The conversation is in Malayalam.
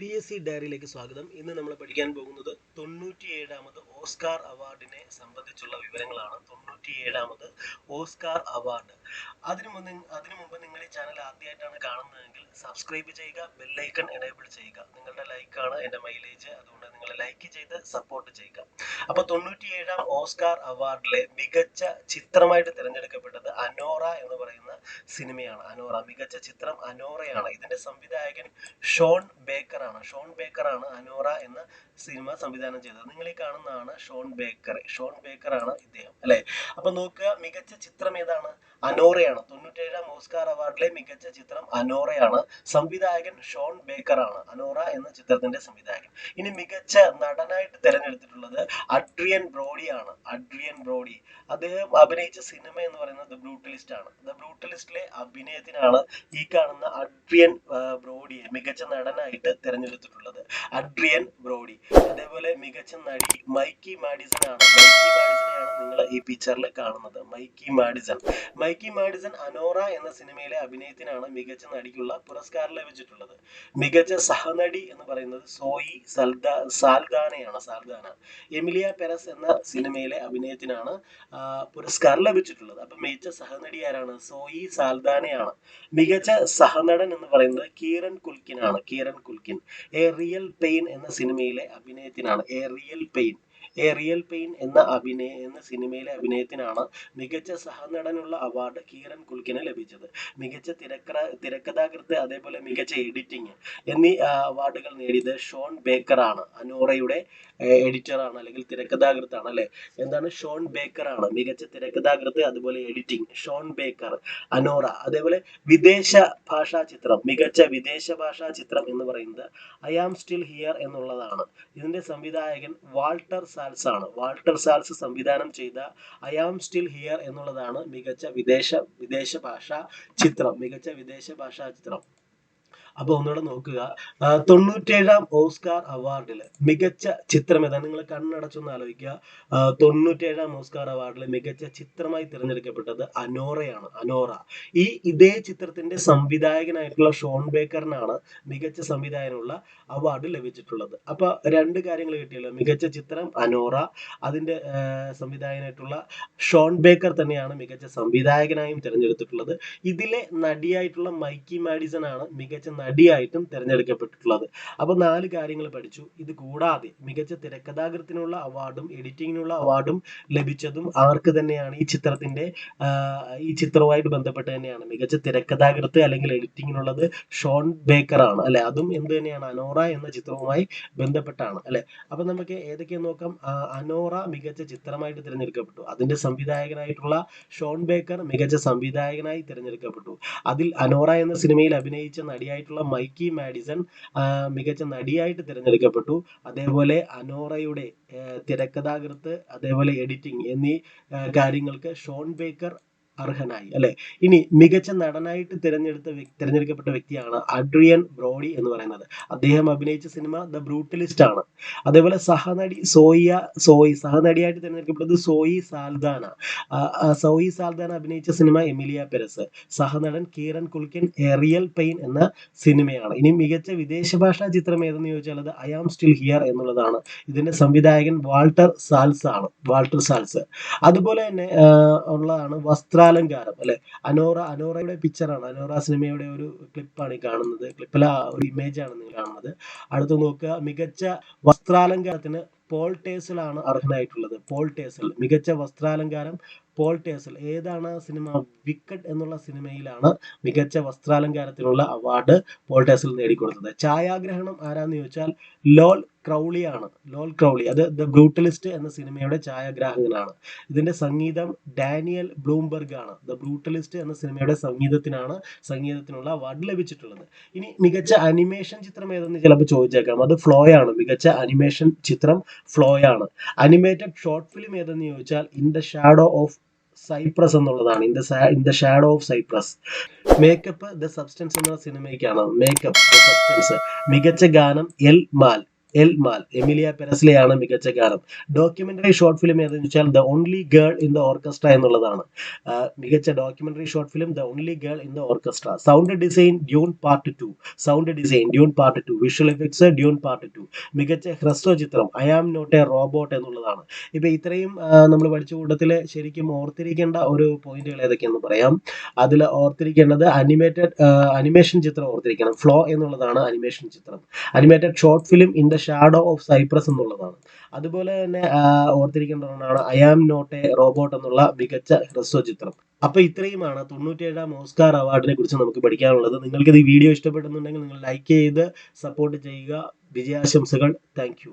പി എസ് സി ഡയറിയിലേക്ക് സ്വാഗതം. ഇന്ന് നമ്മൾ പഠിക്കാൻ പോകുന്നത് തൊണ്ണൂറ്റിയേഴാമത് ഓസ്കാർ അവാർഡിനെ സംബന്ധിച്ചുള്ള വിവരങ്ങളാണ്. തൊണ്ണൂറ്റിയേഴാമത് ഓസ്കാർ അവാർഡ്. അതിനു മുമ്പ് അതിനു മുമ്പ് നിങ്ങൾ ഈ ചാനൽ ആദ്യമായിട്ടാണ് കാണുന്നതെങ്കിൽ സബ്സ്ക്രൈബ് ചെയ്യുക ബെല്ലൈക്കൺ എനേബിൾ ചെയ്യുക. നിങ്ങളുടെ ലൈക്കാണ് എന്റെ മൈലേജ് അതുകൊണ്ട് നിങ്ങൾ ലൈക്ക് ചെയ്ത് സപ്പോർട്ട് ചെയ്യുക. അപ്പോൾ തൊണ്ണൂറ്റിയേഴാം ഓസ്കാർ അവാർഡിലെ മികച്ച ചിത്രമായിട്ട് തിരഞ്ഞെടുക്കപ്പെട്ടത് അനോറ എന്ന് പറയുന്ന സിനിമയാണ്. അനോറ മികച്ച ചിത്രം അനോറയാണ്. ഇതിന്റെ സംവിധായകൻ ഷോൺ ബേക്കർ ആണ്. ഷോൺ ബേക്കറാണ് അനോറ എന്ന സിനിമ സംവിധാനം ചെയ്തത്. നിങ്ങൾ ഈ കാണുന്നതാണ് ഷോൺ ബേക്കർ ഷോൺ ബേക്കറാണ് ഇദ്ദേഹം അല്ലെ? അപ്പൊ നോക്കുക മികച്ച ചിത്രം ഏതാണ്? അനോറയാണ് തൊണ്ണൂറ്റേഴാം ഓസ്കാർ അവാർഡിലെ മികച്ച ചിത്രം അനോറയാണ് സംവിധായകൻ ഷോൺ ബേക്കറാണ് അനോറ എന്ന ചിത്രത്തിന്റെ സംവിധായകൻ. ഇനി മികച്ച നടനായിട്ട് തിരഞ്ഞെടുത്തിട്ടുള്ളത് അഡ്രിയൻ ബ്രോഡിയാണ് അഡ്രിയൻ ബ്രോഡി അദ്ദേഹം അഭിനയിച്ച സിനിമ എന്ന് പറയുന്നത് ദ ബ്രൂട്ടലിസ്റ്റ് ആണ്. ദ ബ്രൂട്ടലിസ്റ്റിലെ അഭിനയത്തിനാണ് ഈ കാണുന്ന അഡ്രിയൻ ബ്രോഡിയെ മികച്ച നടനായിട്ട് തിരഞ്ഞെടുത്തിട്ടുള്ളത്. Adrien Brody. അതേപോലെ മികച്ച നടി മൈക്കി മാഡിസൺ ആണ്. മൈക്കി മാഡിസനെയാണ് നിങ്ങൾ ഈ പിക്ചറിൽ കാണുന്നത്. Mikey Madison. Mikey Madison Anora എന്ന സിനിമയിലെ അഭിനയത്തിനാണ് മികച്ച നടിക്കുള്ള പുരസ്കാരം ലഭിച്ചിട്ടുള്ളത്. മികച്ച സഹനടി എന്ന് പറയുന്നത് സോയി സൽദ സാൽദാനയാണ് സാൽദാന. എമിലിയ പെരസ് എന്ന സിനിമയിലെ അഭിനയത്തിനാണ് പുരസ്കാരം ലഭിച്ചിട്ടുള്ളത്. അപ്പൊ മികച്ച സഹനടി ആരാണ്? സോയി സാൽദാനയാണ്. മികച്ച സഹനടൻ എന്ന് പറയുന്നത് Kieran കുൽക്കിനാണ്. Kieran Culkin. A real pain എന്ന സിനിമയിലെ അഭിനയത്തിനാണ് a real pain. A real pain എന്ന അഭിനയ എന്ന സിനിമയിലെ അഭിനയത്തിനാണ് മികച്ച സഹനടനുള്ള അവാർഡ് കീരൻ കുൽക്കിന് ലഭിച്ചത്. മികച്ച തിരക്കഥ തിരക്കഥാകൃത്ത് അതേപോലെ മികച്ച എഡിറ്റിംഗ് എന്നീ അവാർഡുകൾ നേടിയത് ഷോൺ ബേക്കർ ആണ്. അനോറയുടെ എഡിറ്റർ ആണ് അല്ലെങ്കിൽ തിരക്കഥാകൃത്താണ് അല്ലെ? എന്താണ്? ഷോൺ ബേക്കർ ആണ്. മികച്ച തിരക്കഥാകൃത്ത് അതുപോലെ എഡിറ്റിംഗ് ഷോൺ ബേക്കർ അനോറ. അതേപോലെ വിദേശ ഭാഷാ ചിത്രം മികച്ച വിദേശ ഭാഷാ ചിത്രം എന്ന് പറയുന്നത് ഐ ആം സ്റ്റിൽ ഹിയർ എന്നുള്ളതാണ്. ഇതിന്റെ സംവിധായകൻ വാൾട്ടർ സാൽസ് ആണ്. വാൾട്ടർ സാൽസ് സംവിധാനം ചെയ്ത ഐ ആം സ്റ്റിൽ ഹിയർ എന്നുള്ളതാണ് മികച്ച വിദേശ വിദേശ ഭാഷാ ചിത്രം. മികച്ച വിദേശ ഭാഷാ ചിത്രം. അപ്പൊ ഒന്നുകൂടെ നോക്കുക. തൊണ്ണൂറ്റേഴാം ഓസ്കാർ അവാർഡിൽ മികച്ച ചിത്രം ഏതാണ്? നിങ്ങൾ കണ്ണടച്ചൊന്ന് ആലോചിക്കുക. തൊണ്ണൂറ്റേഴാം ഓസ്കാർ അവാർഡിൽ മികച്ച ചിത്രമായി തിരഞ്ഞെടുക്കപ്പെട്ടത് അനോറയാണ്. അനോറ. ഈ ഇതേ ചിത്രത്തിന്റെ സംവിധായകനായിട്ടുള്ള ഷോൺ ബേക്കറിനാണ് മികച്ച സംവിധായകനുള്ള അവാർഡ് ലഭിച്ചിട്ടുള്ളത്. അപ്പൊ രണ്ട് കാര്യങ്ങൾ കിട്ടിയല്ലോ. മികച്ച ചിത്രം അനോറ അതിന്റെ സംവിധായകനായിട്ടുള്ള ഷോൺ ബേക്കർ തന്നെയാണ് മികച്ച സംവിധായകനായും തിരഞ്ഞെടുത്തിട്ടുള്ളത്. ഇതിലെ നടിയായിട്ടുള്ള മൈക്കി മാഡിസൺ ആണ് മികച്ച നടിയായിട്ടും തിരഞ്ഞെടുക്കപ്പെട്ടിട്ടുള്ളത്. അപ്പൊ നാല് കാര്യങ്ങൾ പഠിച്ചു. ഇത് കൂടാതെ മികച്ച തിരക്കഥാകൃത്തിനുള്ള അവാർഡും എഡിറ്റിങ്ങിനുള്ള അവാർഡും ലഭിച്ചതും ആർക്ക് തന്നെയാണ്? ഈ ചിത്രത്തിന്റെ ഈ ചിത്രവുമായിട്ട് ബന്ധപ്പെട്ട് തന്നെയാണ്. മികച്ച തിരക്കഥാകൃത്ത് അല്ലെങ്കിൽ എഡിറ്റിങ്ങിനുള്ളത് ഷോൺ ബേക്കർ ആണ്. അല്ലെ? അതും എന്ത് തന്നെയാണ്? അനോറ എന്ന ചിത്രവുമായി ബന്ധപ്പെട്ടാണ്. അല്ലെ? അപ്പൊ നമുക്ക് ഏതൊക്കെ നോക്കാം? അനോറ മികച്ച ചിത്രമായിട്ട് തിരഞ്ഞെടുക്കപ്പെട്ടു. അതിന്റെ സംവിധായകനായിട്ടുള്ള ഷോൺ ബേക്കർ മികച്ച സംവിധായകനായി തിരഞ്ഞെടുക്കപ്പെട്ടു. അതിൽ അനോറ എന്ന സിനിമയിൽ അഭിനയിച്ച നടിയായിട്ടുള്ള മൈക്കി മാഡിസൺ മികച്ച നടിയായിട്ട് തിരഞ്ഞെടുക്കപ്പെട്ടു. അതേപോലെ അനോറയുടെ തിരക്കഥാകൃത്ത് അതേപോലെ എഡിറ്റിംഗ് എന്നീ കാര്യങ്ങൾക്ക് ഷോൺ ബേക്കർ അർഹനായി അല്ലെ? ഇനി മികച്ച നടനായിട്ട് തിരഞ്ഞെടുത്ത തിരഞ്ഞെടുക്കപ്പെട്ട വ്യക്തിയാണ് അഡ്രിയൻ ബ്രോഡി എന്ന് പറയുന്നത്. അദ്ദേഹം അഭിനയിച്ച സിനിമ ദ ബ്രൂട്ടലിസ്റ്റ് ആണ്. അതേപോലെ സഹനടി സോയിയ സോയി സഹനടിയായിട്ട് തിരഞ്ഞെടുക്കപ്പെട്ടത് സോയി സാൽദാന. സോയി സാൽദാന അഭിനയിച്ച cinema Emilia Perez. സഹനടൻ Kieran Culkin a real pain എന്ന സിനിമയാണ്. ഇനി മികച്ച വിദേശ ഭാഷാ ചിത്രം ഏതെന്ന് ചോദിച്ചാൽ അത് ഐ ആം സ്റ്റിൽ ഹിയർ എന്നുള്ളതാണ്. ഇതിന്റെ സംവിധായകൻ വാൾട്ടർ സാൽസ് ആണ് വാൾട്ടർ സാൽസ്. അതുപോലെ തന്നെ ഉള്ളതാണ് ഉള്ളതാണ് വസ്ത്രാലങ്കാരം അല്ലെ? അനോറ അനോറയുടെ പിക്ചറാണ് അനോറ സിനിമയുടെ ഒരു ക്ലിപ്പാണ് ഈ കാണുന്നത്. ക്ലിപ്പിലെ ഒരു ഇമേജ് ആണ് നിങ്ങൾ കാണുന്നത്. അടുത്ത് നോക്കുക. മികച്ച വസ്ത്രാലങ്കാരത്തിന് പോൾ ടേസൽ ആണ് അർഹനായിട്ടുള്ളത്. പോൾ ടേസൽ. മികച്ച വസ്ത്രാലങ്കാരം പോൾ ടേസൽ. ഏതാണ് സിനിമ വിക്കറ്റ് എന്നുള്ള സിനിമയിലാണ് മികച്ച വസ്ത്രാലങ്കാരത്തിനുള്ള അവാർഡ് പോൾ ടേസൽ നേടിക്കൊടുത്തത്. ഛായാഗ്രഹണം ആരാന്ന് ചോദിച്ചാൽ ലോൽ ക്രൗളിയാണ്. Lol Crawley. അത് ദ ബ്രൂട്ടലിസ്റ്റ് എന്ന സിനിമയുടെ ഛായാഗ്രാഹകനാണ്. ഇതിന്റെ സംഗീതം ഡാനിയൽ ബ്ലൂംബർഗ് ആണ് ദ ബ്രൂട്ടലിസ്റ്റ് എന്ന സിനിമയുടെ സംഗീതത്തിനാണ് സംഗീതത്തിനുള്ള അവാർഡ് ലഭിച്ചിട്ടുള്ളത്. ഇനി മികച്ച അനിമേഷൻ ചിത്രം ഏതെന്ന് ചിലപ്പോൾ ചോദിച്ചേക്കാം. അത് ഫ്ലോ ആണ് മികച്ച അനിമേഷൻ ചിത്രം ഫ്ലോ ആണ് അനിമേറ്റഡ് ഷോർട്ട് ഫിലിം ഏതെന്ന് ചോദിച്ചാൽ in the shadow of Cypress എന്നുള്ളതാണ്. In the in the shadow of Cypress. Makeup the substance എന്ന സിനിമയ്ക്കാണ്. Makeup the substance. മികച്ച ഗാനം El Mal. El Mal Emilia പെരസ്ലിയാണ് മികച്ച ഗാനം ഡോക്യുമെന്ററി ഷോർട്ട് ഫിലിം ഏതെന്ന് വെച്ചാൽ the only girl in the orchestra എന്നുള്ളതാണ്. മികച്ച documentary short film the only girl in the orchestra. Sound design Dune part two. Sound design Dune part two. Visual effects Dune part two. മികച്ച ഹ്രസ്വ ചിത്രം I am not a robot എന്നുള്ളതാണ്. ഇപ്പൊ ഇത്രയും നമ്മൾ പഠിച്ച കൂട്ടത്തിൽ ശരിക്കും ഓർത്തിരിക്കേണ്ട ഒരു പോയിന്റുകൾ ഏതൊക്കെയെന്ന് പറയാം. അതിൽ ഓർത്തിരിക്കേണ്ടത് അനിമേറ്റഡ് അനിമേഷൻ ചിത്രം ഓർത്തിരിക്കണം. ഫ്ലോ എന്നുള്ളതാണ് അനിമേഷൻ ചിത്രം. Animated short film in the shadow of Cyprus എന്നുള്ളതാണ്. അതുപോലെ തന്നെ ഓർത്തിരിക്കേണ്ടതാണ് I am not a robot എന്നുള്ള മികച്ച ഹ്രസ്വ ചിത്രം. അപ്പൊ ഇത്രയുമാണ് തൊണ്ണൂറ്റിയേഴാം ഓസ്കാർ അവാർഡിനെ കുറിച്ച് നമുക്ക് പഠിക്കാനുള്ളത്. നിങ്ങൾക്ക് ഈ വീഡിയോ ഇഷ്ടപ്പെടുന്നുണ്ടെങ്കിൽ നിങ്ങൾ ലൈക്ക് ചെയ്ത് സപ്പോർട്ട് ചെയ്യുക. വിജയാശംസകൾ. താങ്ക്